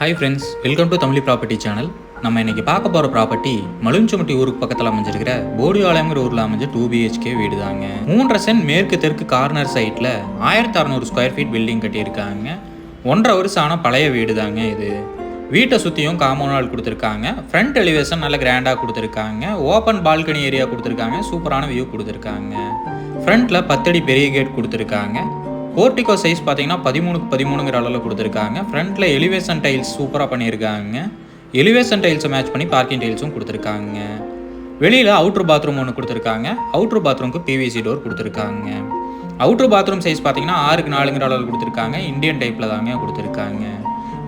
Hi friends welcome to Tamil property channel நம்ம இன்னைக்கு பார்க்க போகிற ப்ராப்பர்ட்டி மலுஞ்சமட்டி ஊருக்கு பக்கத்தில் அமைஞ்சிருக்கிற போடிவாளையங்கிற ஊரில் அமைஞ்ச டூ பிஹெச்கே வீடு தாங்க மூன்றரை சென்ட் மேற்கு தெற்கு கார்னர் சைட்டில் ஆயிரத்தி அறநூறு ஸ்கொயர் ஃபீட் பில்டிங் கட்டியிருக்காங்க. ஒன்றரை வருஷம் ஆனால் பழைய வீடு தாங்க இது. வீட்டை சுற்றியும் காமன் வால் கொடுத்துருக்காங்க. ஃப்ரண்ட் எலிவேஷன் நல்ல கிராண்டாக கொடுத்துருக்காங்க. ஓப்பன் பால்கனி ஏரியா கொடுத்துருக்காங்க. சூப்பரான வியூ கொடுத்துருக்காங்க. ஃப்ரண்ட்டில் பத்தடி பெரிய கேட் கொடுத்துருக்காங்க. போர்ட்டிகோ சைஸ் பார்த்தீங்கன்னா பதிமூணுக்கு பதிமூணுங்கிற அளவில் கொடுத்துருக்காங்க. ஃப்ரண்ட்டில் எலிவேஷன் டைல்ஸ் சூப்பராக பண்ணியிருக்காங்க. எலிவேஷன் டைல்ஸை மேட்ச் பண்ணி பார்க்கிங் டைல்ஸும் கொடுத்துருக்காங்க. வெளியில் அவுட்ரு பாத்ரூம் ஒன்று கொடுத்துருக்காங்க. அவுட்ரு பாத்ரூமுக்கு பிவிசி டோர் கொடுத்துருக்காங்க. அவுட்ரு பாத்ரூம் சைஸ் பார்த்தீங்கன்னா ஆறுக்கு நாலுங்கிற அளவில் கொடுத்துருக்காங்க. இந்தியன் டைப்பில் தாங்க கொடுத்துருக்காங்க.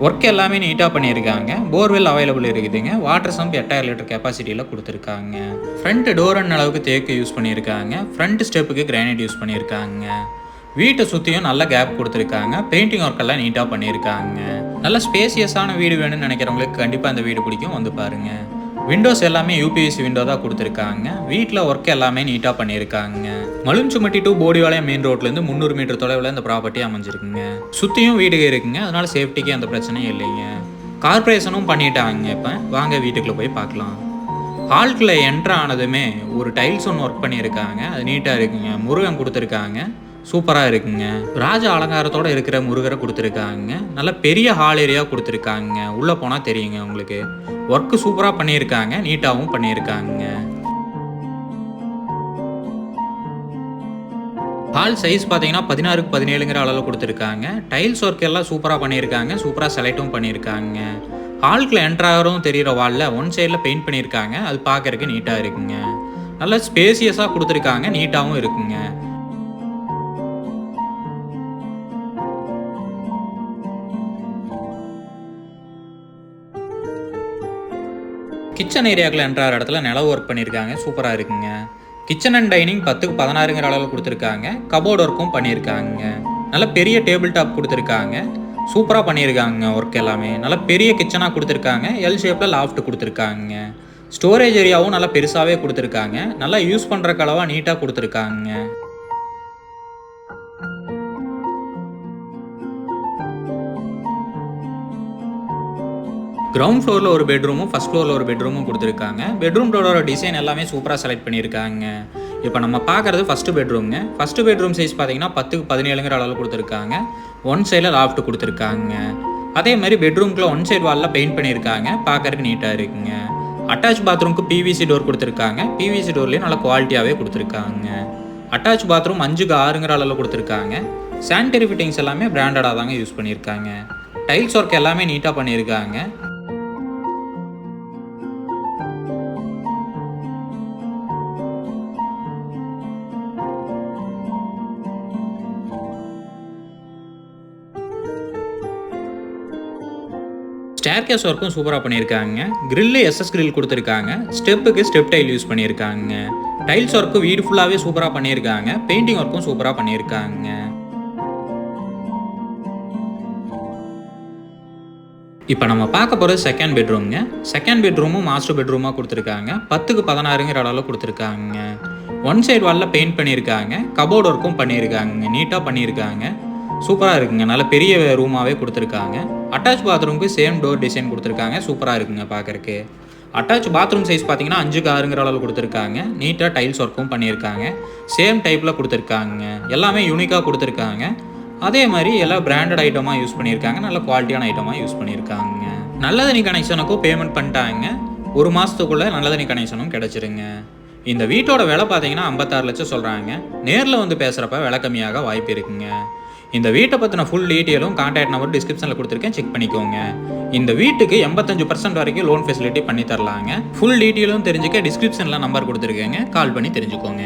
ஒர்க் எல்லாமே நீட்டாக பண்ணியிருக்காங்க. போர்வெல் அவைலபிள் இருக்குதுங்க. வாட்டர் சம்ப் எட்டாயிரம் லிட்டர் கெப்பாசிட்டியில் கொடுத்துருக்காங்க. ஃப்ரண்ட் டோர் அளவுக்கு தேக்கு யூஸ் பண்ணியிருக்காங்க. ஃப்ரண்ட் ஸ்டெப்புக்கு கிரானைட் யூஸ் பண்ணியிருக்காங்க. வீட்டை சுற்றியும் நல்ல கேப் கொடுத்துருக்காங்க. பெயிண்டிங் ஒர்க் எல்லாம் நீட்டாக பண்ணியிருக்காங்க. நல்ல ஸ்பேசியஸான வீடு வேணும்னு நினைக்கிறவங்களுக்கு கண்டிப்பாக அந்த வீடு பிடிக்கும். வந்து பாருங்க. விண்டோஸ் எல்லாமே யூபிஎஸ்சி விண்டோ தான் கொடுத்துருக்காங்க. வீட்டில் ஒர்க் எல்லாமே நீட்டாக பண்ணியிருக்காங்க. மலுஞ்சுமட்டி டு போடிவாளையம் மெயின் ரோட்லேருந்து முந்நூறு மீட்டர் தொலைவில் இந்த ப்ராப்பர்ட்டி அமைஞ்சிருக்குங்க. சுற்றியும் வீடு இருக்குங்க. அதனால சேஃப்டிக்கு அந்த பிரச்சனையும் இல்லைங்க. கார்பரேஷனும் பண்ணிட்டாங்க இப்போ. வாங்க வீட்டுக்குள்ளே போய் பார்க்கலாம். ஹால்குள்ளே என்ட்ரு ஆனதுமே ஒரு டைல்ஸ் ஒன்று ஒர்க் பண்ணியிருக்காங்க. அது நீட்டாக இருக்குங்க. முருகன் கொடுத்துருக்காங்க. சூப்பராக இருக்குங்க. ராஜ அலங்காரத்தோடு இருக்கிற முருகரை கொடுத்துருக்காங்க. நல்ல பெரிய ஹால் ஏரியா கொடுத்துருக்காங்க. உள்ளே போனால் தெரியுங்க உங்களுக்கு. ஒர்க்கு சூப்பராக பண்ணியிருக்காங்க. நீட்டாகவும் பண்ணியிருக்காங்க. ஹால் சைஸ் பார்த்தீங்கன்னா பதினாறுக்கு பதினேழுங்கிற அளவில் கொடுத்துருக்காங்க. டைல்ஸ் ஒர்க் எல்லாம் சூப்பராக பண்ணியிருக்காங்க. சூப்பராக செலக்டும் பண்ணியிருக்காங்க. ஹால்கில் என்ட்ராகிறதும் தெரிகிற வாலில் ஒன் சைடில் பெயிண்ட் பண்ணியிருக்காங்க. அது பார்க்கறதுக்கு நீட்டாக இருக்குங்க. நல்ல ஸ்பேசியஸாக கொடுத்துருக்காங்க. நீட்டாகவும் இருக்குங்க. கிச்சன் ஏரியாக்கில் என்ட்ராகிற இடத்துல நிலம் ஒர்க் பண்ணியிருக்காங்க. சூப்பராக இருக்குங்க. கிச்சன் அண்ட் டைனிங் பத்துக்கு பதினாறுங்கிற அளவில் கொடுத்துருக்காங்க. கபோர்ட் ஒர்க்கும் பண்ணியிருக்காங்க. நல்ல பெரிய டேபிள் டாப் கொடுத்துருக்காங்க. சூப்பராக பண்ணியிருக்காங்க ஒர்க் எல்லாமே. நல்ல பெரிய கிச்சனாக கொடுத்துருக்காங்க. எல் ஷேப்பில் லாஃப்ட் கொடுத்துருக்காங்க. ஸ்டோரேஜ் ஏரியாவும் நல்லா பெருசாகவே கொடுத்துருக்காங்க. நல்லா யூஸ் பண்ணுற அளவாக நீட்டாக கொடுத்துருக்காங்க. கிரவுண்ட் ஃப்ளோரில் ஒரு பெட்ரூமும் ஃபஸ்ட் ஃப்ளோரில் ஒரு பெட்ரூமும் கொடுத்துருக்காங்க. பெட்ரூம் டோரோட டிசைன் எல்லாமே சூப்பராக செலக்ட் பண்ணியிருக்காங்க. இப்போ நம்ம பார்க்குறது ஃபஸ்ட்டு பெட்ரூம்ங்க ஃபஸ்ட்டு பெட்ரூம் சைஸ் பார்த்தீங்கன்னா பத்துக்கு பதினேழுங்கிற அளவில் கொடுத்துருக்காங்க. ஒன் சைடில் லாஃப்ட் கொடுத்துருக்காங்க. அதே மாதிரி பெட்ரூம்க்குள்ள ஒன் சைடு வாலில் பெயிண்ட் பண்ணியிருக்காங்க. பார்க்கறதுக்கு நீட்டாக இருக்குங்க. அட்டாச் பாத்ரூம்க்கு பிவிசி டோர் கொடுத்துருக்காங்க. பிவிசி டோர்லேயும் நல்ல குவாலிட்டியாகவே கொடுத்துருக்காங்க. அட்டாச் பாத்ரூம் அஞ்சுக்கு ஆறுங்கிற அளவில் கொடுத்துருக்காங்க. சானிட்டரி ஃபிட்டிங்ஸ் எல்லாமே பிராண்டடாக தாங்க யூஸ் பண்ணியிருக்காங்க. டைல்ஸ் ஒர்க் எல்லாமே நீட்டாக பண்ணியிருக்காங்க. ஸ்டேர் கேஸ் ஒர்க்கும் சூப்பராக பண்ணியிருக்காங்க கிரில்லு எஸ்எஸ் கிரில் கொடுத்துருக்காங்க. ஸ்டெப்புக்கு ஸ்டெப் டைல் யூஸ் பண்ணியிருக்காங்க. டைல்ஸ் ஒர்க்கு வீடு ஃபுல்லாகவே சூப்பராக பண்ணியிருக்காங்க. பெயிண்டிங் ஒர்க்கும் சூப்பராக பண்ணியிருக்காங்க. இப்போ நம்ம பார்க்க போகிறது செகண்ட் பெட்ரூம்ங்க செகண்ட் பெட்ரூமும் மாஸ்டர் பெட்ரூமாக கொடுத்துருக்காங்க. பத்துக்கு பதினாறுங்கிற அளவில் கொடுத்துருக்காங்க. ஒன் சைடு வாலில் பெயிண்ட் பண்ணியிருக்காங்க. கபோர்ட் ஒர்க்கும் பண்ணியிருக்காங்க. நீட்டாக பண்ணியிருக்காங்க. சூப்பராக இருக்குங்க. நல்ல பெரிய ரூமாகவே கொடுத்துருக்காங்க. அட்டாச் பாத்ரூமுக்கு சேம் டோர் டிசைன் கொடுத்துருக்காங்க. சூப்பராக இருக்குங்க பார்க்கறக்கு அட்டாச் பாத்ரூம் சைஸ் பார்த்தீங்கன்னா அஞ்சுக்கு ஆறுங்கிற அளவில் கொடுத்துருக்காங்க. நீட்டாக டைல்ஸ் ஒர்க்கும் பண்ணியிருக்காங்க. சேம் டைப்பில் கொடுத்துருக்காங்க எல்லாமே யூனிக்காக கொடுத்துருக்காங்க. அதே மாதிரி எல்லாம் பிராண்டட் ஐட்டமாக யூஸ் பண்ணியிருக்காங்க. நல்ல குவாலிட்டியான ஐட்டமாக யூஸ் பண்ணியிருக்காங்க. நல்ல தண்ணி கனெக்ஷனுக்கும் பேமெண்ட் பண்ணிட்டாங்க. ஒரு மாதத்துக்குள்ளே நல்ல தண்ணி கனெக்ஷனும் கிடச்சிருங்க. இந்த வீட்டோட விலை பார்த்தீங்கன்னா ஐம்பத்தாறு லட்சம் சொல்கிறாங்க நேரில் வந்து பேசுகிறப்ப விலை கம்மியாக வாய்ப்பு இருக்குங்க. இந்த வீட்டை பற்றின ஃபுல் டீட்டெயிலும் கான்டாக்ட் நம்பர் டிஸ்கிரிப்ஷனில் கொடுத்துருக்கேன். செக் பண்ணிக்கோங்க. இந்த வீட்டுக்கு எண்பத்தஞ்சு பர்சன்ட் வரைக்கும் லோன் ஃபெசிலிட்டி பண்ணி தரலாங்க. ஃபுல் டீட்டெயிலும் தெரிஞ்சுக்க டிஸ்கிரிப்ஷனில் நம்பர் கொடுத்துருக்கேங்க. கால் பண்ணி தெரிஞ்சுக்கோங்க.